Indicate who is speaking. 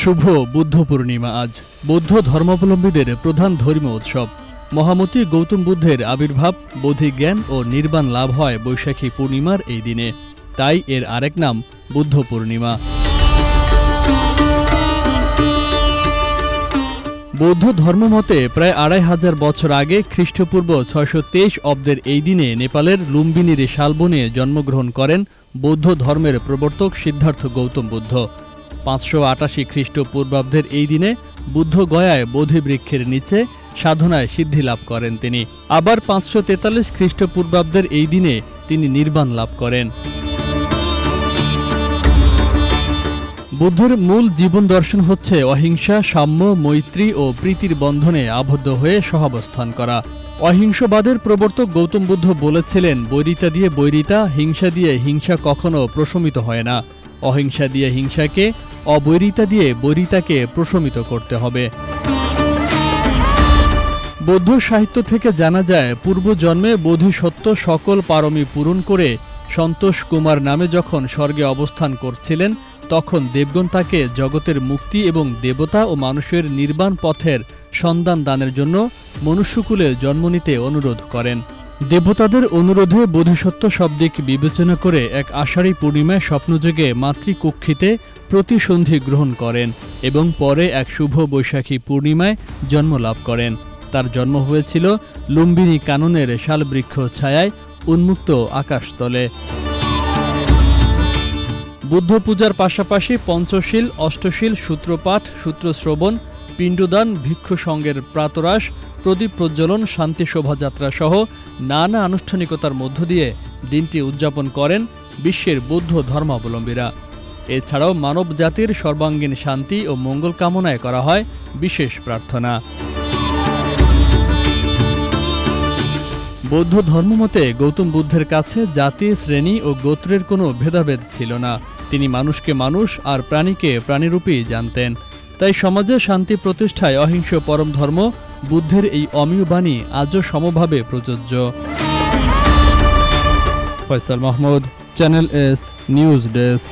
Speaker 1: শুভ বুদ্ধ পূর্ণিমা আজ। বৌদ্ধ ধর্মাবলম্বীদের প্রধান ধর্মীয় উৎসব। মহামতি গৌতম বুদ্ধের আবির্ভাব বোধি জ্ঞান ও নির্বাণ লাভ হয় বৈশাখী পূর্ণিমার এই দিনে। তাই এর আরেক নাম বুদ্ধ পূর্ণিমা। বৌদ্ধ ধর্মমতে প্রায় আড়াই হাজার বছর আগে খ্রিস্টপূর্ব ছয়শো তেইশ অব্দের এই দিনে নেপালের লুম্বিনীর শালবনে জন্মগ্রহণ করেন বৌদ্ধ ধর্মের প্রবর্তক সিদ্ধার্থ গৌতম বুদ্ধ। পাঁচশো আটাশি খ্রিস্টপূর্বাব্দের এই দিনে বুদ্ধ গয়ায় বোধি বৃক্ষের নিচে সাধনায় সিদ্ধি লাভ করেন তিনি। আবার পাঁচশো তেতাল্লিশ খ্রিস্টপূর্বাব্দের এই দিনে তিনি নির্বাণ লাভ করেন। বুদ্ধের মূল জীবন দর্শন হচ্ছে অহিংসা, সাম্য, মৈত্রী ও প্রীতির বন্ধনে আবদ্ধ হয়ে সহাবস্থান করা। অহিংসবাদের প্রবর্তক গৌতম বুদ্ধ বলেছিলেন, বৈরিতা দিয়ে বৈরিতা, হিংসা দিয়ে হিংসা কখনো প্রশমিত হয় না। অহিংসা দিয়ে হিংসাকে, অবৈরিতা দিয়ে বৈরিতাকে প্রশমিত করতে হবে। বৌদ্ধ সাহিত্য থেকে জানা যায় পূর্ব পূর্বজন্মে বোধিসত্ত্ব সকল পারমি পূরণ করে সন্তোষ কুমার নামে যখন স্বর্গে অবস্থান করছিলেন, তখন দেবগণ তাকে জগতের মুক্তি এবং দেবতা ও মানুষের নির্বাণ পথের সন্ধান দানের জন্য মনুষ্যকুলে জন্ম নিতে অনুরোধ করেন। দেবতাদের অনুরোধে বোধিসত্ত্ব শব্দিক বিবেচনা করে এক আষাঢ়ী পূর্ণিমায় স্বপ্নযোগে মাতৃকক্ষিতে প্রতিসন্ধি গ্রহণ করেন এবং পরে এক শুভ বৈশাখী পূর্ণিমায় জন্ম লাভ করেন। তার জন্ম হয়েছিল লুম্বিনী কাননের শালবৃক্ষ ছায়ায় উন্মুক্ত আকাশতলে। বুদ্ধ পূজার পাশাপাশি পঞ্চশীল, অষ্টশীল, সূত্রপাঠ, সূত্রশ্রবণ পিণ্ডদান, ভিক্ষু সঙ্গের প্রাতরাস প্রদীপ প্রজ্বলন, শান্তি শোভাযাত্রা সহ নানা আনুষ্ঠানিকতার মধ্য দিয়ে দিনটি উদযাপন করেন বিশ্বের বৌদ্ধ ধর্মাবলম্বীরা। এছাড়াও মানব জাতির সর্বাঙ্গীন শান্তি ও মঙ্গল কামনায় করা হয় বিশেষ প্রার্থনা। বৌদ্ধ ধর্মমতে গৌতম বুদ্ধের কাছে জাতি, শ্রেণি ও গোত্রের কোনো ভেদাভেদ ছিল না। তিনি মানুষকে মানুষ আর প্রাণীকে প্রাণীরূপেই জানতেন। তাই সমাজে শান্তি প্রতিষ্ঠায় অহিংস পরম ধর্ম, বুদ্ধের এই অমীয় বাণী আজও সমভাবে প্রযোজ্য। Faisal Mahmud, channel S, news desk.